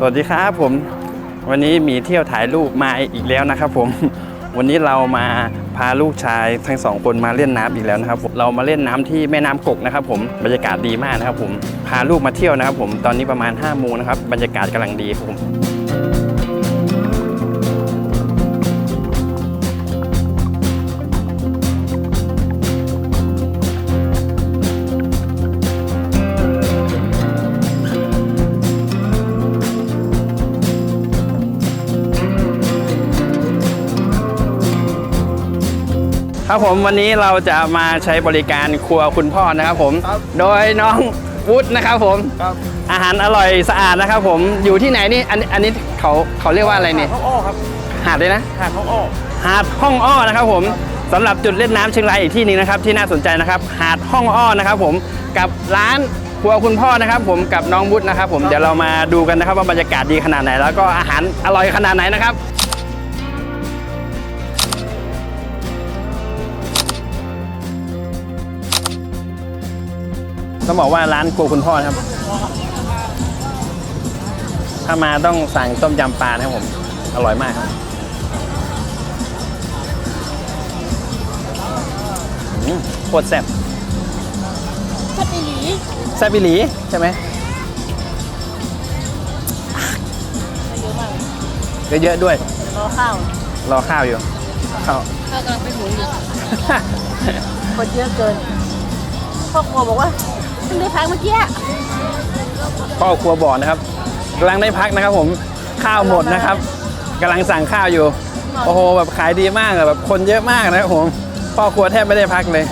สวัสดีครับผม วันนี้มีเที่ยวถ่ายรูปมาอีกแล้วนะครับผม วันนี้เรามาพาลูกชายทั้งสองคนมาเล่นน้ำอีกแล้วนะครับผมเรามาเล่นน้ำที่แม่น้ำกกนะครับ ผมบรรยากาศดีมากนะครับ ผมพาลูกมาเที่ยวนะครับ ผมตอนนี้ประมาณ5้าโมงนะครับบรรยากาศกำลังดีครับผม ครับผมวันนี้เราจะมาใช้บริการครัวคุณพ่อนะครับผม ครับโดยน้องวุฒินะครับผม ครับอาหารอร่อยสะอาดนะครับผมอยู่ที่ไหนนี่อันอันนี้เขาเขาเรียกว่าอะไรนี่หาดห้องอ้อครับหาดเลยนะ หาดห้องอ้อ หาดห้องอ้อนะครับผมสำหรับจุดเล่นน้ำเชียงรายอีกที่หนึงนะครับที่น่าสนใจนะครับหาดห้องอ้อนะครับผมกับร้านครัวคุณพ่อนะครับ ผมกับน้องวุฒินะครับ ผมเดี๋ยวเรามาดูกันนะครับว่าบรรยากาศดีขนาดไหน แล้วก็อาหารอร่อยขนาดไหนนะครับ ต้องบอกว่าร้านครัวคุณพ่อนะครับ ถ้ามาต้องสั่งต้มยำปลานะครับผม อร่อยมากครับอืมโคตรแซ่บพัดอีหลีแซ่บอีหลีใช่ไหมเยอะมากเลยเยอะๆด้วย รอข้าว รอข้าวอยู่ข้าวข้าวกำลังเป็นหมูอยู่คนเยอะเกินพ่อครัวบอกว่า เพิ่งได้พักเมื่อกี้พ่อครัวบ่อนะครับกำลังได้พักนะครับ ผมข้าวหมดนะครับกำลังสั่งข้าวอยู่ โอ้โหแบบขายดีมากอะแบบคนเยอะมากนะครับผมพ่อครัวแทบไม่ได้พักเลย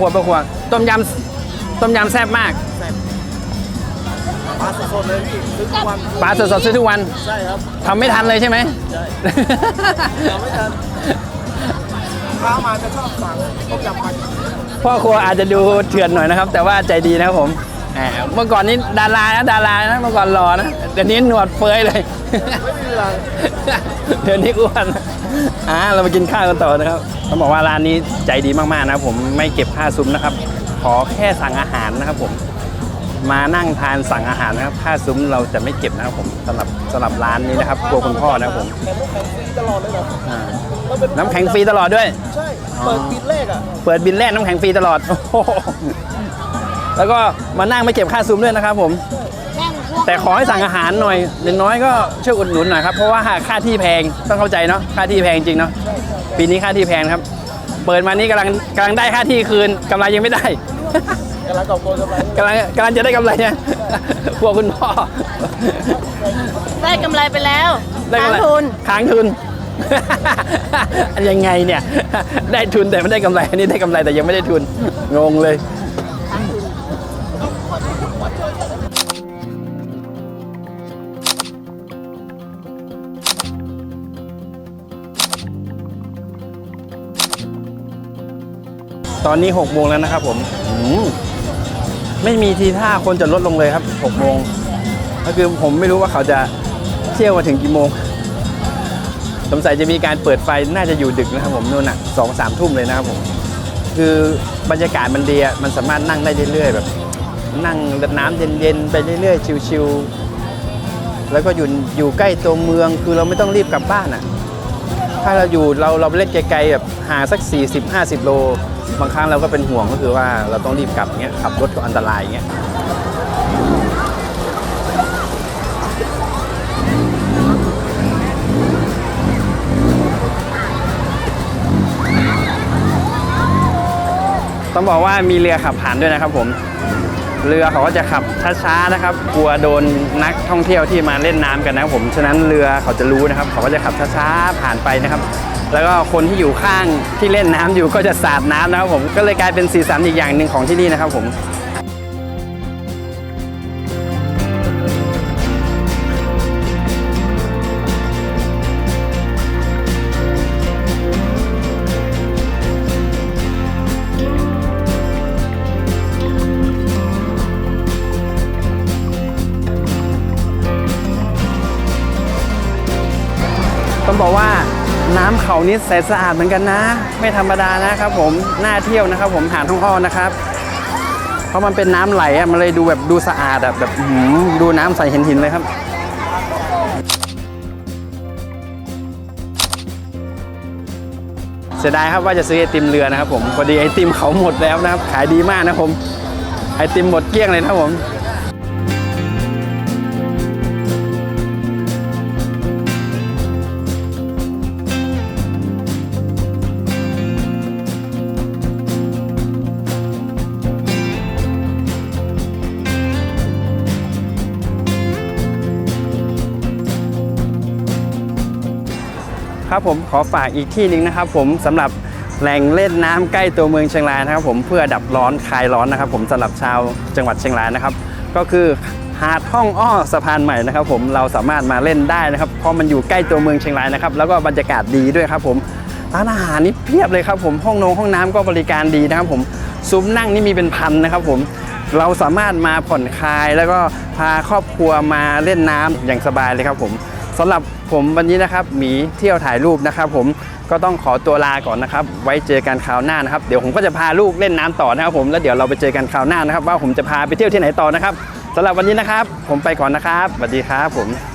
ครัวพ่อครัวพ่อครัวต้มยำต้มยำแซ่บมาก ปลาสดๆเลยพี่ซื้อทุกวันปลาสดๆซื้อทุกวันใช่ครับทำไม่ทันเลยใช่ไหม ใช่ เราไม่ทันข้าวมาจะชอบสั่งต้มยำปลา พ่อครัวอาจจะดูเถื่อนหน่อยนะครับ แต่ว่าใจดีนะครับผม แหมเมื่อก่อนนี้ดารานะดารานะเมื่อก่อนหล่อนะเดี๋ยวนี้หนวดเฟ้ยเลยไม่มีเวลาเดี๋ยวนี้อ้วนอ่าเรามากินข้าวกันต่อนะครับต้องบอกว่าร้านนี้ใจดีมากๆนะครับผมไม่เก็บค่าซุ้มนะครับ ขอแค่สั่งอาหารนะครับผมมานั่งทานสั่งอาหารนะครับ ค่าซุ้มเราจะไม่เก็บนะครับผมสำหรับสำหรับร้านนี้นะครับครัวคุณพ่อนะครับผมแต่ลูกแข็งฟรีตลอดเลยเหรออ่ามันเป็นน้ำแข็งฟรีตลอดด้วย ใช่ เปิดบินแรกอะ เปิดบินแรกน้ำแข็งฟรีตลอดโอ้โห แล้วก็มานั่งไม่เก็บค่าซุ้มด้วยนะครับผมนั่งพวกแต่ขอให้สั่งอาหารหน่อยอย่างน้อยก็ช่วยอุดหนุนหน่อยครับเพราะว่าค่าที่แพงต้องเข้าใจเนาะค่าที่แพงจริงเนาะปีนี้ค่าที่แพงครับ เปิดมานี่กำลังกำลังได้ค่าที่คืนกำไรยังไม่ได้กำลังกอบโกยกำไรกำลังกำลังจะได้กำไรเนี่ยพวกคุณพ่อได้กำไรไปแล้วได้กำไรค้างทุนค้างทุนยังไงเนี่ย ได้ทุนแต่ไม่ได้กำไรอันนี้ได้กำไรแต่ยังไม่ได้ทุนงงเลย ตอนนี้6โมงแล้วนะครับผมอืมไม่มีทีท่าคนจะลดลงเลยครับ6โมงก็คือผมไม่รู้ว่าเขาจะเที่ยวมาถึงกี่โมง สงสัยจะมีการเปิดไฟน่าจะอยู่ดึกนะครับผมนู่นน่ะสองสามทุ่มเลยนะครับผม คือบรรยากาศมันดีอะมันสามารถนั่งได้เรื่อยๆแบบ นั่งน้ำเย็นๆไปเรื่อยๆชิวๆแล้วก็อยู่อยู่ใกล้ตัวเมืองคือเราไม่ต้องรีบกลับบ้านอะ ถ้าเราอยู่เราเราเล่นไกลๆแบบห่างสัก 40-50 โล บางครั้งเราก็เป็นห่วงก็คือว่าเราต้องรีบกลับเงี้ยขับรถก็อันตรายเงี้ยต้องบอกว่ามีเรือขับผ่านด้วยนะครับผม เรือเขาก็จะขับช้าๆนะครับ กลัวโดนนักท่องเที่ยวที่มาเล่นน้ำกันนะครับผมฉะนั้นเรือเขาจะรู้นะครับ เขาก็จะขับช้าๆผ่านไปนะครับ แล้วก็คนที่อยู่ข้างที่เล่นน้ำอยู่ก็จะสาดน้ำนะครับผมก็เลยกลายเป็นสีสันอีกอย่างหนึ่งของที่นี่นะครับผม บอกว่าน้ำเขานี้ใสสะอาดเหมือนกันนะ ไม่ธรรมดานะครับ ผมน่าเที่ยวนะครับ ผมหาดท่องอ้อนะครับ เพราะมันเป็นน้ำไหลอะมันเลยดูแบบดูสะอาดแบบอื้อหือดูน้ำใสเห็นหินเลยครับเสียดายครับว่าจะซื้อไอติมเรือนะครับผมพอดีไอติมเขาหมดแล้วนะครับ ขายดีมากนะผมไอติมหมดเกลี้ยงเลยนะผม ครับผมขอฝากอีกที่หนึ่งนะครับ ผมสำหรับแหล่งเล่นน้ำใกล้ตัวเมืองเชียงรายนะครับ ผมเพื่อดับร้อนคลายร้อนนะครับ ผมสำหรับชาวจังหวัดเชียงรายนะครับ ก็คือหาดห้องอ้อสะพานใหม่นะครับ ผมเราสามารถมาเล่นได้นะครับเพราะมันอยู่ใกล้ตัวเมืองเชียงรายนะครับแล้วก็บรรยากาศดีด้วยครับ ผมร้านอาหารนี่เพียบเลยครับ ผมห้องนงห้องน้ำก็บริการดีนะครับ ผมซุ้มนั่งนี่มีเป็นพันนะครับ ผมเราสามารถมาผ่อนคลาย แล้วก็พาครอบครัวมาเล่นน้ำอย่างสบายเลยครับ ผมสำหรับ ผมวันนี้นะครับหมีเที่ยวถ่ายรูปนะครับ ผมก็ต้องขอตัวลาก่อนนะครับ ไว้เจอกันคราวหน้านะครับเดี๋ยวผมก็จะพาลูกเล่นน้ำต่อนะครับผมแล้วเดี๋ยวเราไปเจอกันคราวหน้านะครับ ว่าผมจะพาไปเที่ยวที่ไหนต่อนะครับสำหรับวันนี้นะครับ ผมไปก่อนนะครับสวัสดีครับผม